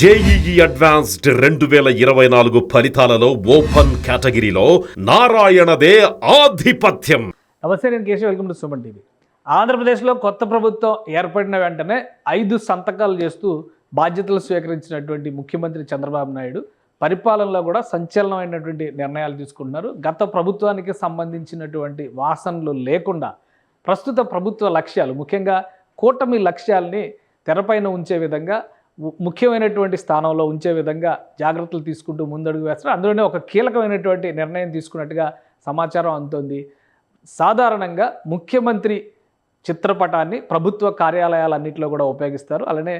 JEE advanced రెండు వేల ఇరవై నాలుగు ఫలితాలలో ఓపెన్ కేటగిరీలో నారాయణదే ఆధిపత్యం. నమస్తే నేను Keshav. Welcome to Suman TV. ఆంధ్రప్రదేశ్లో కొత్త ప్రభుత్వం ఏర్పడిన వెంటనే ఐదు సంతకాలు చేస్తూ బాధ్యతలు స్వీకరించినటువంటి ముఖ్యమంత్రి చంద్రబాబు నాయుడు పరిపాలనలో కూడా సంచలనమైనటువంటి నిర్ణయాలు తీసుకుంటున్నారు. గత ప్రభుత్వానికి సంబంధించినటువంటి వాసనలు లేకుండా ప్రస్తుత ప్రభుత్వ లక్ష్యాలు ముఖ్యంగా కూటమి లక్ష్యాల్ని తెరపైన ఉంచే విధంగా ముఖ్యమైనటువంటి స్థానంలో ఉంచే విధంగా జాగ్రత్తలు తీసుకుంటూ ముందడుగు వేస్తారు. అందులోనే ఒక కీలకమైనటువంటి నిర్ణయం తీసుకున్నట్టుగా సమాచారం అందుతోంది. సాధారణంగా ముఖ్యమంత్రి చిత్రపటాన్ని ప్రభుత్వ కార్యాలయాలన్నింటిలో కూడా ఉపయోగిస్తారు. అలానే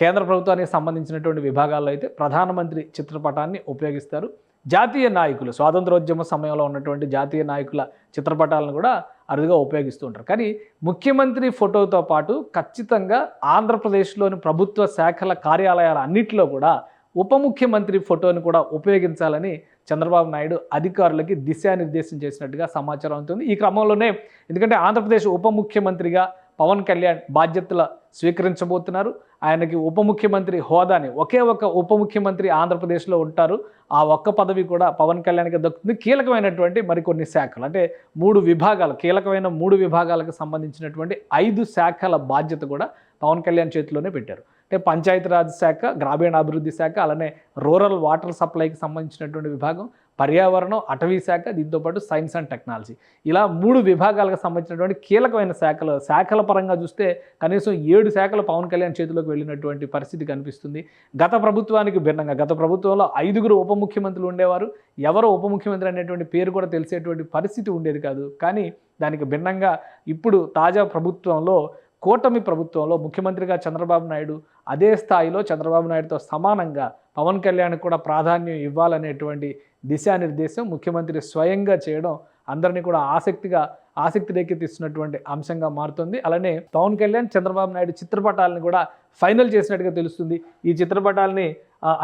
కేంద్ర ప్రభుత్వానికి సంబంధించినటువంటి విభాగాల్లో అయితే ప్రధానమంత్రి చిత్రపటాన్ని ఉపయోగిస్తారు. జాతీయ నాయకులు స్వాతంత్రోద్యమ సమయంలో ఉన్నటువంటి జాతీయ నాయకుల చిత్రపటాలను కూడా అరుదుగా ఉపయోగిస్తూ ఉంటారు. కానీ ముఖ్యమంత్రి ఫోటోతో పాటు ఖచ్చితంగా ఆంధ్రప్రదేశ్లోని ప్రభుత్వ శాఖల కార్యాలయాల అన్నింటిలో కూడా ఉప ముఖ్యమంత్రి ఫోటోని కూడా ఉపయోగించాలని చంద్రబాబు నాయుడు అధికారులకి దిశానిర్దేశం చేసినట్టుగా సమాచారం అవుతుంది ఈ క్రమంలోనే ఎందుకంటే ఆంధ్రప్రదేశ్ ఉప ముఖ్యమంత్రిగా పవన్ కళ్యాణ్ బాధ్యతలు స్వీకరించబోతున్నారు. ఆయనకి ఉప ముఖ్యమంత్రి హోదాని ఒకే ఒక ఉప ముఖ్యమంత్రి ఆంధ్రప్రదేశ్లో ఉంటారు. ఆ ఒక్క పదవి కూడా పవన్ కళ్యాణ్కి దక్కుతుంది. కీలకమైనటువంటి మరికొన్ని శాఖలు. అంటే మూడు విభాగాలు కీలకమైన మూడు విభాగాలకు సంబంధించినటువంటి ఐదు శాఖల బాధ్యత కూడా పవన్ కళ్యాణ్ చేతిలోనే పెట్టారు. అంటే పంచాయతీరాజ్ శాఖ గ్రామీణాభివృద్ధి శాఖ అలానే రూరల్ వాటర్ సప్లైకి సంబంధించినటువంటి విభాగం పర్యావరణం అటవీ శాఖ దీంతోపాటు సైన్స్ అండ్ టెక్నాలజీ. ఇలా మూడు విభాగాలకు సంబంధించినటువంటి కీలకమైన శాఖలు శాఖల పరంగా చూస్తే కనీసం ఏడు శాఖలు పవన్ కళ్యాణ్ చేతిలోకి వెళ్ళినటువంటి పరిస్థితి కనిపిస్తుంది. గత ప్రభుత్వానికి భిన్నంగా గత ప్రభుత్వంలో ఐదుగురు ఉప ముఖ్యమంత్రులు ఉండేవారు. ఎవరు ఉప ముఖ్యమంత్రి అనేటువంటి పేరు కూడా తెలిసేటువంటి పరిస్థితి ఉండేది కాదు. కానీ దానికి భిన్నంగా ఇప్పుడు తాజా ప్రభుత్వంలో కూటమి ప్రభుత్వంలో ముఖ్యమంత్రిగా చంద్రబాబు నాయుడు అదే స్థాయిలో చంద్రబాబు నాయుడుతో సమానంగా పవన్ కళ్యాణ్ కూడా ప్రాధాన్యం ఇవ్వాలనేటువంటి దిశానిర్దేశం ముఖ్యమంత్రి స్వయంగా చేయడం అందరినీ కూడా ఆసక్తిగా ఆసక్తి రేకెత్తిస్తున్నటువంటి అంశంగా మారుతుంది. అలానే పవన్ కళ్యాణ్ చంద్రబాబు నాయుడు చిత్రపటాలను కూడా ఫైనల్ చేసినట్టుగా తెలుస్తుంది. ఈ చిత్రపటాలని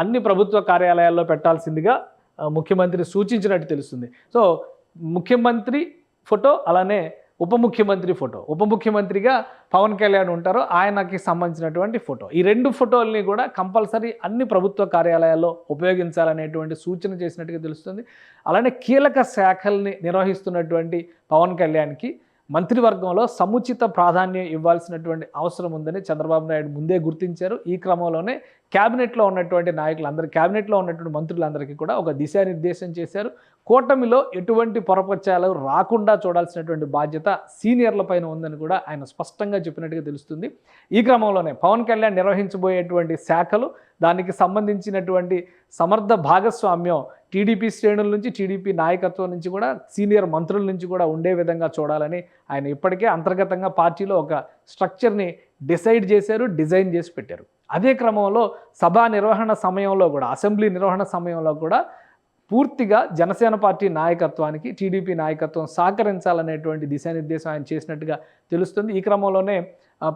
అన్ని ప్రభుత్వ కార్యాలయాల్లో పెట్టాల్సిందిగా ముఖ్యమంత్రి సూచించినట్టు తెలుస్తుంది. సో ముఖ్యమంత్రి ఫోటో అలానే ఉప ముఖ్యమంత్రి ఫోటో. ఉప ముఖ్యమంత్రిగా పవన్ కళ్యాణ్ ఉంటారో ఆయనకి సంబంధించినటువంటి ఫోటో. ఈ రెండు ఫోటోల్ని కూడా కంపల్సరీ అన్ని ప్రభుత్వ కార్యాలయాల్లో ఉపయోగించాలనేటువంటి సూచన చేసినట్టుగా తెలుస్తుంది. అలానే కీలక శాఖల్ని నిర్వహిస్తున్నటువంటి పవన్ కళ్యాణ్కి మంత్రివర్గంలో సముచిత ప్రాధాన్యం ఇవ్వాల్సినటువంటి అవసరం ఉందని చంద్రబాబు నాయుడు ముందే గుర్తించారు. ఈ క్రమంలోనే క్యాబినెట్లో ఉన్నటువంటి నాయకులందరూ క్యాబినెట్లో ఉన్నటువంటి మంత్రులందరికీ కూడా ఒక దిశానిర్దేశం చేశారు. కూటమిలో ఎటువంటి పొరపచ్చాలు రాకుండా చూడాల్సినటువంటి బాధ్యత సీనియర్ల పైన ఉందని కూడా ఆయన స్పష్టంగా చెప్పినట్టుగా తెలుస్తుంది. ఈ క్రమంలోనే పవన్ కళ్యాణ్ నిర్వహించబోయేటువంటి శాఖలు దానికి సంబంధించినటువంటి సమర్థ భాగస్వామ్యం టీడీపీ శ్రేణుల నుంచి టీడీపీ నాయకత్వం నుంచి కూడా సీనియర్ మంత్రుల నుంచి కూడా ఉండే విధంగా చూడాలని ఆయన ఇప్పటికే అంతర్గతంగా పార్టీలో ఒక స్ట్రక్చర్ని డిసైడ్ చేశారు డిజైన్ చేసి పెట్టారు. అదే క్రమంలో సభా నిర్వహణ సమయంలో కూడా అసెంబ్లీ నిర్వహణ సమయంలో కూడా పూర్తిగా జనసేన పార్టీ నాయకత్వానికి టీడీపీ నాయకత్వం సహకరించాలనేటువంటి దిశానిర్దేశం ఆయన చేసినట్టుగా తెలుస్తుంది. ఈ క్రమంలోనే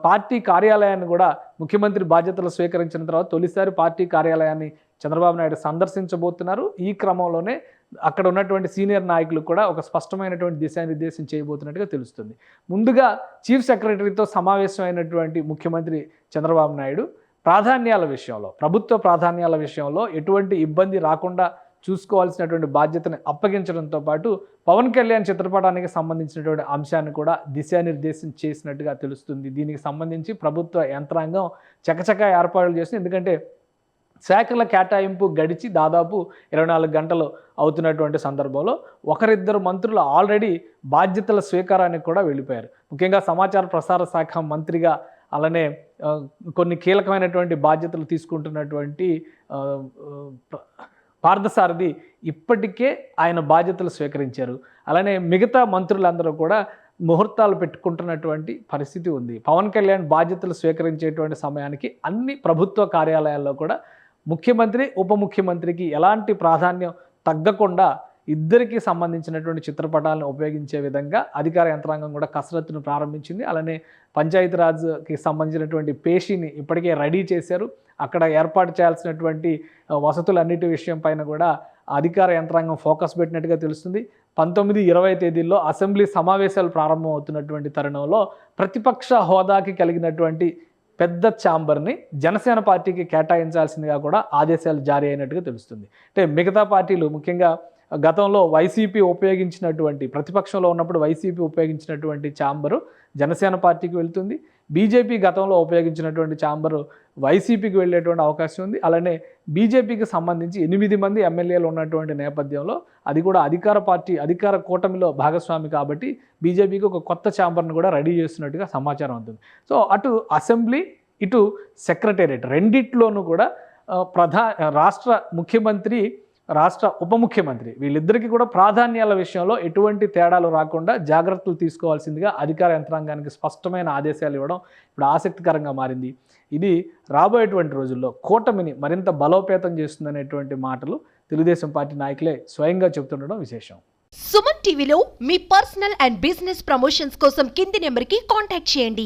పార్టీ కార్యాలయాన్ని కూడా ముఖ్యమంత్రి బాధ్యతలు స్వీకరించిన తర్వాత తొలిసారి పార్టీ కార్యాలయాన్ని చంద్రబాబు నాయుడు సందర్శించబోతున్నారు. ఈ క్రమంలోనే అక్కడ ఉన్నటువంటి సీనియర్ నాయకులు కూడా ఒక స్పష్టమైనటువంటి దిశానిర్దేశం చేయబోతున్నట్టుగా తెలుస్తుంది. ముందుగా చీఫ్ సెక్రటరీతో సమావేశమైనటువంటి ముఖ్యమంత్రి చంద్రబాబు నాయుడు ప్రాధాన్యాల విషయంలో ప్రభుత్వ ప్రాధాన్యాల విషయంలో ఎటువంటి ఇబ్బంది రాకుండా చూసుకోవాల్సినటువంటి బాధ్యతను అప్పగించడంతో పాటు పవన్ కళ్యాణ్ చిత్రపటానికి సంబంధించినటువంటి అంశాన్ని కూడా దిశానిర్దేశం చేసినట్టుగా తెలుస్తుంది. దీనికి సంబంధించి ప్రభుత్వ యంత్రాంగం చకచకా ఏర్పాట్లు చేస్తుంది. ఎందుకంటే శాఖల కేటాయింపు గడిచి దాదాపు ఇరవై నాలుగు గంటలు అవుతున్నటువంటి సందర్భంలో ఒకరిద్దరు మంత్రులు ఆల్రెడీ బాధ్యతల స్వీకారానికి కూడా వెళ్ళిపోయారు. ముఖ్యంగా సమాచార ప్రసార శాఖ మంత్రిగా అలానే కొన్ని కీలకమైనటువంటి బాధ్యతలు తీసుకుంటున్నటువంటి పార్థసారథి ఇప్పటికే ఆయన బాధ్యతలు స్వీకరించారు. అలానే మిగతా మంత్రులందరూ కూడా ముహూర్తాలు పెట్టుకుంటున్నటువంటి పరిస్థితి ఉంది. పవన్ కళ్యాణ్ బాధ్యతలు స్వీకరించేటువంటి సమయానికి అన్ని ప్రభుత్వ కార్యాలయాల్లో కూడా ముఖ్యమంత్రి ఉప ముఖ్యమంత్రికి ఎలాంటి ప్రాధాన్యం తగ్గకుండా ఇద్దరికి సంబంధించినటువంటి చిత్రపటాలను ఉపయోగించే విధంగా అధికార యంత్రాంగం కూడా కసరత్తును ప్రారంభించింది. అలానే పంచాయతీరాజ్కి సంబంధించినటువంటి పేషీని ఇప్పటికే రెడీ చేశారు. అక్కడ ఏర్పాటు చేయాల్సినటువంటి వసతులన్నిటి విషయం పైన కూడా అధికార యంత్రాంగం ఫోకస్ పెట్టినట్టుగా తెలుస్తుంది. పంతొమ్మిది ఇరవై తేదీల్లో అసెంబ్లీ సమావేశాలు ప్రారంభం అవుతున్నటువంటి తరుణంలో ప్రతిపక్ష హోదాకి కలిగినటువంటి పెద్ద ఛాంబర్ని జనసేన పార్టీకి కేటాయించాల్సిందిగా కూడా ఆదేశాలు జారీ అయినట్టుగా తెలుస్తుంది. అంటే మిగతా పార్టీలు ముఖ్యంగా గతంలో వైసీపీ ఉపయోగించినటువంటి ప్రతిపక్షంలో ఉన్నప్పుడు వైసీపీ ఉపయోగించినటువంటి ఛాంబరు జనసేన పార్టీకి వెళ్తుంది. బీజేపీ గతంలో ఉపయోగించినటువంటి ఛాంబరు వైసీపీకి వెళ్ళేటువంటి అవకాశం ఉంది. అలానే బీజేపీకి సంబంధించి ఎనిమిది మంది ఎమ్మెల్యేలు ఉన్నటువంటి నేపథ్యంలో అది కూడా అధికార పార్టీ అధికార కూటమిలో భాగస్వామి కాబట్టి బీజేపీకి ఒక కొత్త ఛాంబర్ను కూడా రెడీ చేస్తున్నట్టుగా సమాచారం ఉంటుంది సో అటు అసెంబ్లీ ఇటు సెక్రటేరియట్ రెండిట్లోనూ కూడా ప్రధా రాష్ట్ర ముఖ్యమంత్రి రాష్ట్ర ఉప ముఖ్యమంత్రి. వీళ్ళిద్దరికీ కూడా ప్రాధాన్యాల విషయంలో ఎటువంటి తేడాలు రాకుండా జాగ్రత్తలు తీసుకోవాల్సిందిగా అధికార యంత్రాంగానికి స్పష్టమైన ఆదేశాలు ఇవ్వడం ఇప్పుడు ఆసక్తికరంగా మారింది. ఇది రాబోయేటువంటి రోజుల్లో కూటమిని మరింత బలోపేతం చేస్తుందనేటువంటి మాటలు తెలుగుదేశం పార్టీ నాయకులే స్వయంగా చెబుతుండడం విశేషం. సుమన్ టీవీలో మీ పర్సనల్ అండ్ బిజినెస్ ప్రమోషన్స్ కోసం కింది నెంబర్కి కాంటాక్ట్ చేయండి.